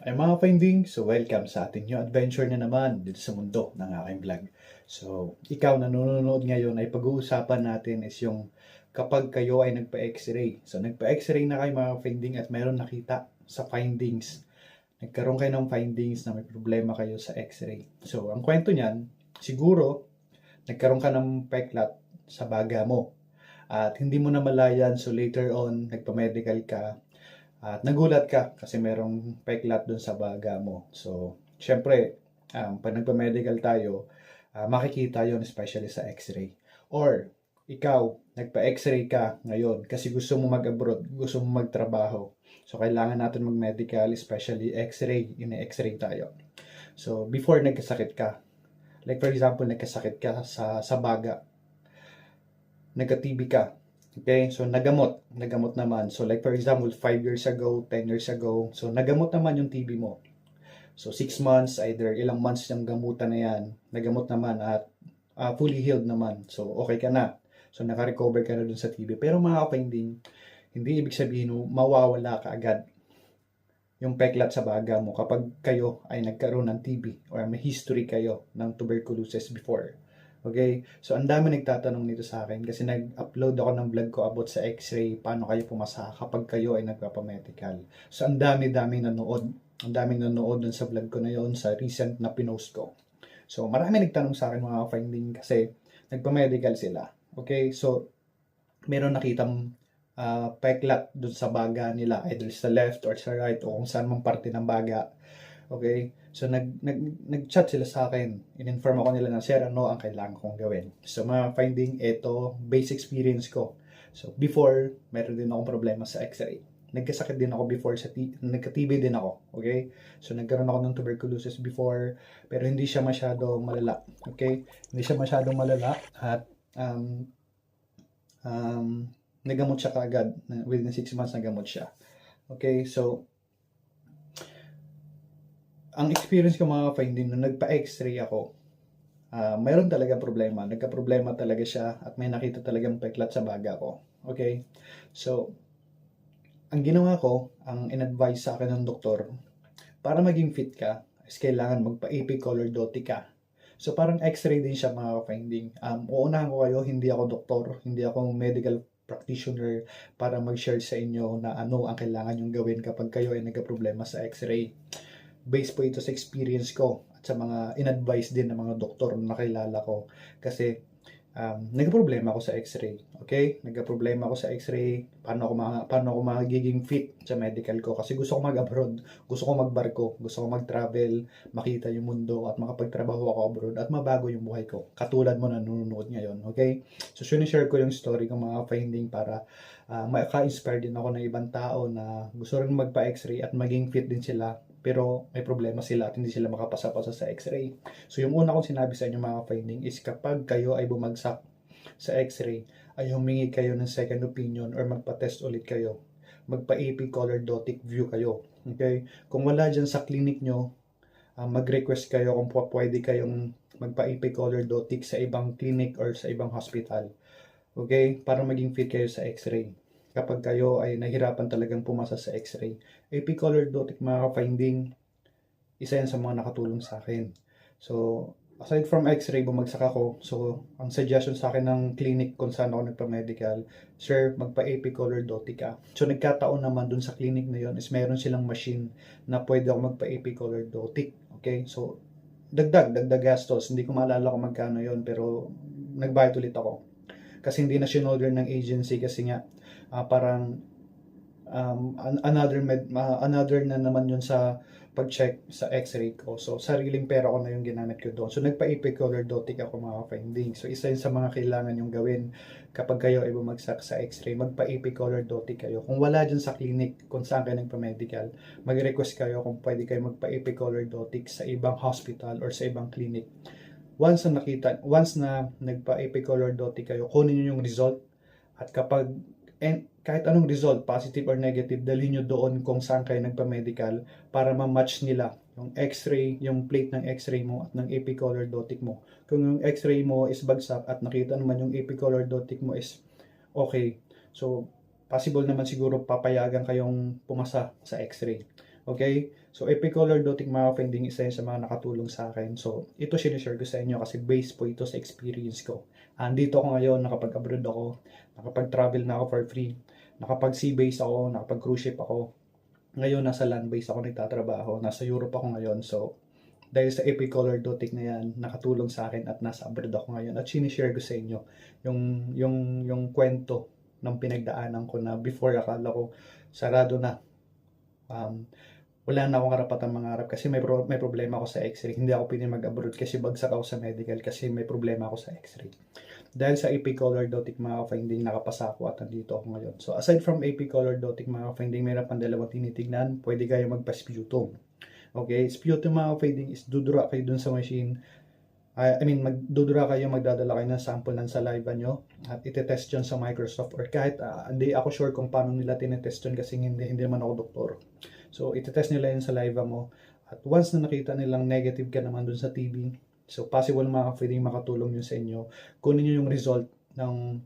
Ay mga finding, so welcome sa ating new adventure na naman dito sa mundo ng aking vlog. So, ikaw na nanonood ngayon ay pag-uusapan natin is yung kapag kayo ay nagpa-x-ray. So, nagpa-x-ray na kayo mga finding at meron nakita sa findings. Nagkaroon kayo ng findings na may problema kayo sa x-ray. So, ang kwento niyan, siguro, nagkaroon ka ng peklat sa baga mo. At hindi mo na malayan, so later on, nagpa-medical ka, at nagulat ka kasi merong peklat dun sa baga mo. So, syempre, um, pag nagpa-medical tayo, ah, makikita yon especially sa x-ray. Or, ikaw, nagpa-x-ray ka ngayon kasi gusto mo mag-abroad, gusto mo magtrabaho. So, kailangan natin mag-medical, especially x-ray, ine-x-ray tayo. So, before nagkasakit ka, like for example, nagkasakit ka sa, sa baga, nagka-TB ka, Okay, so nagamot, nagamot naman. So like for example, 5 years ago, 10 years ago, so nagamot naman yung TB mo. So 6 months, either ilang months yung gamutan na yan, nagamot naman at ah, fully healed naman. So okay ka na. So naka-recover ka na dun sa TB. Pero mga finding, hindi ibig sabihin mawawala ka agad yung peklat sa baga mo kapag kayo ay nagkaroon ng TB or may history kayo ng tuberculosis before. Okay? So, ang dami nagtatanong nito sa akin kasi nag-upload ako ng vlog ko about sa x-ray, paano kayo pumasa kapag kayo ay nagpapamedical. So, ang dami-dami nanood. Ang daming nanood dun sa vlog ko na yon sa recent na pinost ko. So, marami nagtanong sa akin mga finding kasi nagpamedical sila. Okay? So, meron nakitang ah, peklat dun sa baga nila, either sa left or sa right o kung saan mang parte ng baga. Okay? So, nag, nag, nag-chat sila sa akin. In-inform ako nila na, Sir, ano ang kailangan kong gawin? So, mga finding, ito, base experience ko. So, before, meron din akong problema sa x-ray. Nagkasakit din ako before sa T- nagka-TB din ako. Okay? So, nagkaroon ako ng tuberculosis before, pero hindi siya masyadong malala. Okay? Hindi siya masyadong malala at um, um, nagamot siya kaagad. Within 6 months, nagamot siya. Okay? So, ang experience ko mga finding nung nagpa-x-ray ako, ah mayroon talaga problema. Nagka-problema talaga siya at may nakita talagang peklat sa baga ko. Okay? So, ang ginawa ko, ang in-advise sa akin ng doktor, para maging fit ka, is kailangan magpa-AP color doti ka. So, parang x-ray din siya mga finding. Um, uunahan ko kayo, hindi ako doktor, hindi ako medical practitioner para mag-share sa inyo na ano ang kailangan yung gawin kapag kayo ay nagka-problema sa x-ray based po ito sa experience ko at sa mga in-advise din ng mga doktor na nakilala ko. Kasi um, nagka-problema ako sa x-ray okay? Nagka-problema ako sa x-ray paano ako, ma- paano ako magiging fit sa medical ko? Kasi gusto ko mag-abroad gusto ko magbarko gusto ko mag-travel makita yung mundo at makapagtrabaho ako abroad at mabago yung buhay ko katulad mo na nanonood ngayon okay? So share ko yung story ko mga finding para uh, maka-inspire din ako ng ibang tao na gusto rin magpa-x-ray at maging fit din sila pero may problema sila at hindi sila makapasa-pasa sa x-ray. So yung una kong sinabi sa inyo mga finding is kapag kayo ay bumagsak sa x-ray, ay humingi kayo ng second opinion or magpa-test ulit kayo. Magpa-AP color dotic view kayo. Okay? Kung wala dyan sa clinic nyo, ah, mag-request kayo kung pwede kayong magpa-AP color dotic sa ibang clinic or sa ibang hospital. Okay? Para maging fit kayo sa x-ray kapag kayo ay nahirapan talagang pumasa sa x-ray. AP color dotic mga finding isa yan sa mga nakatulong sa akin. So, aside from x-ray, bumagsak ako. So, ang suggestion sa akin ng clinic kung saan ako nagpa-medical, sir, magpa-AP color dotic ka. So, nagkataon naman dun sa clinic na yon is meron silang machine na pwede ako magpa-AP color dotic. Okay? So, dagdag, dagdag gastos. Hindi ko maalala kung magkano yon pero nagbayad ulit ako. Kasi hindi na sinolder ng agency kasi nga ah, parang um, an- another med, ah, another na naman yun sa pag-check sa x-ray ko. So, sariling pera ko na yung ginamit ko doon. So, nagpa-AP color dotic ako mga findings. So, isa yun sa mga kailangan yung gawin kapag kayo ay bumagsak sa x-ray. Magpa-AP color dotic kayo. Kung wala dyan sa clinic, kung saan kayo nagpa-medical, mag-request kayo kung pwede kayo magpa-AP color dotic sa ibang hospital or sa ibang clinic. Once na nakita, once na nagpa-AP color dotic kayo, kunin nyo yung result at kapag and kahit anong result, positive or negative, dalhin nyo doon kung saan kayo nagpa-medical para ma-match nila yung x-ray, yung plate ng x-ray mo at ng AP color dotic mo. Kung yung x-ray mo is bagsak at nakita naman yung AP color dotic mo is okay. So, possible naman siguro papayagan kayong pumasa sa x-ray. Okay? So, Epicolor Dotic mga finding isa yun sa mga nakatulong sa akin. So, ito sinishare ko sa inyo kasi based po ito sa experience ko. Andito ako ngayon, nakapag-abroad ako, nakapag-travel na ako for free, nakapag-sea base ako, nakapag-cruise ship ako. Ngayon, nasa land base ako nagtatrabaho, nasa Europe ako ngayon. So, dahil sa Epicolor Dotic na yan, nakatulong sa akin at nasa abroad ako ngayon. At sinishare ko sa inyo yung, yung, yung kwento ng pinagdaanan ko na before akala ko sarado na. Um, wala na akong karapatan mangarap kasi may, pro- may problema ako sa x-ray. Hindi ako pwede mag-abroad kasi bagsak ako sa medical kasi may problema ako sa x-ray. Dahil sa AP Color Dotic mga finding nakapasa ako at nandito ako ngayon. So aside from AP Color Dotic mga finding, mayroon pang dalawang tinitignan. Pwede kayo magpa-sputum. Okay, sputum mga finding is dudura kayo dun sa machine. I I mean, magdudura kayo, magdadala kayo ng sample ng saliva nyo at itetest yun sa Microsoft or kahit ah, hindi ako sure kung paano nila tinetest yun kasi hindi, hindi naman ako doktor. So, itetest nila yung saliva mo. At once na nakita nilang negative ka naman dun sa TB, so possible mga pwedeng makatulong yun sa inyo. Kunin nyo yung result ng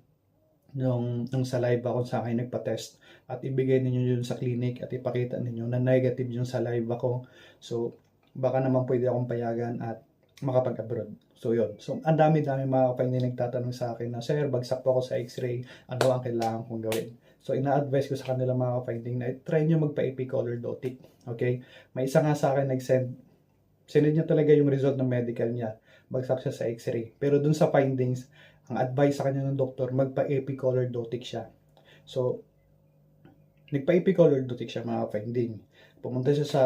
ng, ng saliva kung sa akin nagpa-test at ibigay ninyo yun sa clinic at ipakita ninyo na negative yung saliva ko. So, baka naman pwede akong payagan at makapag-abroad. So, yun. So, ang dami-dami mga kapatid nagtatanong sa akin na, Sir, bagsak po ako sa x-ray. Ano ang kailangan kong gawin? So, ina-advise ko sa kanila mga finding na try nyo magpa-AP color dotic. Okay? May isa nga sa akin nag-send. Sinend niya talaga yung result ng medical niya. Bagsak siya sa x-ray. Pero dun sa findings, ang advice sa kanya ng doktor, magpa-AP color dotic siya. So, nagpa-AP color dotic siya mga finding. Pumunta siya sa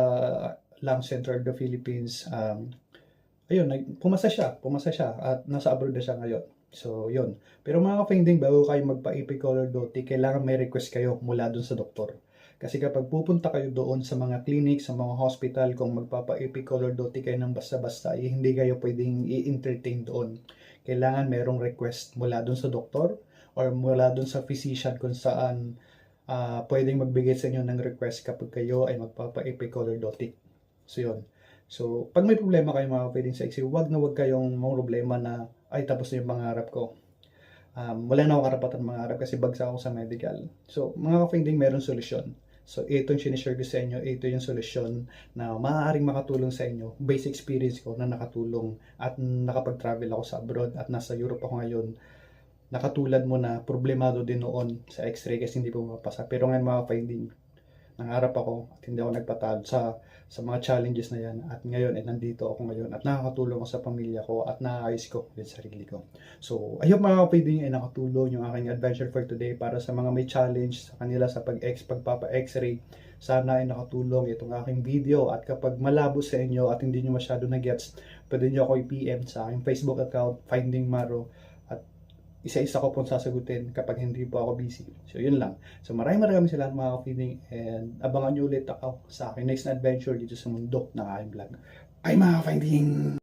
Lung Center of the Philippines. Um, ayun, pumasa siya. Pumasa siya at nasa abroad siya ngayon. So, yun. Pero mga ka-finding, bago kayo magpa-AP color dotic, kailangan may request kayo mula dun sa doktor. Kasi kapag pupunta kayo doon sa mga clinic, sa mga hospital, kung magpapa-AP color dotic kayo ng basta-basta, eh, hindi kayo pwedeng i-entertain doon. Kailangan merong request mula doon sa doktor or mula doon sa physician kung saan ah, pwedeng magbigay sa inyo ng request kapag kayo ay magpapa-AP color dotic. So, yun. So, pag may problema kayo mga pwedeng sa x wag na wag kayong mga problema na, ay tapos na yung pangarap ko. Um, wala na akong karapatan mangarap kasi bagsak ako sa medical. So, mga ka-finding, meron solusyon. So, ito yung sinishare ko sa inyo, ito yung solusyon na maaaring makatulong sa inyo. Base experience ko na nakatulong at nakapag-travel ako sa abroad at nasa Europe ako ngayon. Nakatulad mo na problemado din noon sa x-ray kasi hindi po mapasa. Pero ngayon mga finding, nangarap ako at hindi ako nagpatalo sa sa mga challenges na yan at ngayon ay nandito ako ngayon at nakakatulong ako sa pamilya ko at naayos ko yung sarili ko. So, I hope mga kapatid ay nakatulong yung aking adventure for today para sa mga may challenge sa kanila sa pag-X, pagpapa-X-ray. Sana ay nakatulong itong aking video at kapag malabo sa inyo at hindi nyo masyado na-gets, pwede nyo ako i-PM sa aking Facebook account, Finding Maro isa-isa ko pong sasagutin kapag hindi po ako busy. So, yun lang. So, maraming maraming salamat mga ka-feeding and abangan nyo ulit ako sa aking next adventure dito sa mundo ng aking vlog. Ay mga ka-finding!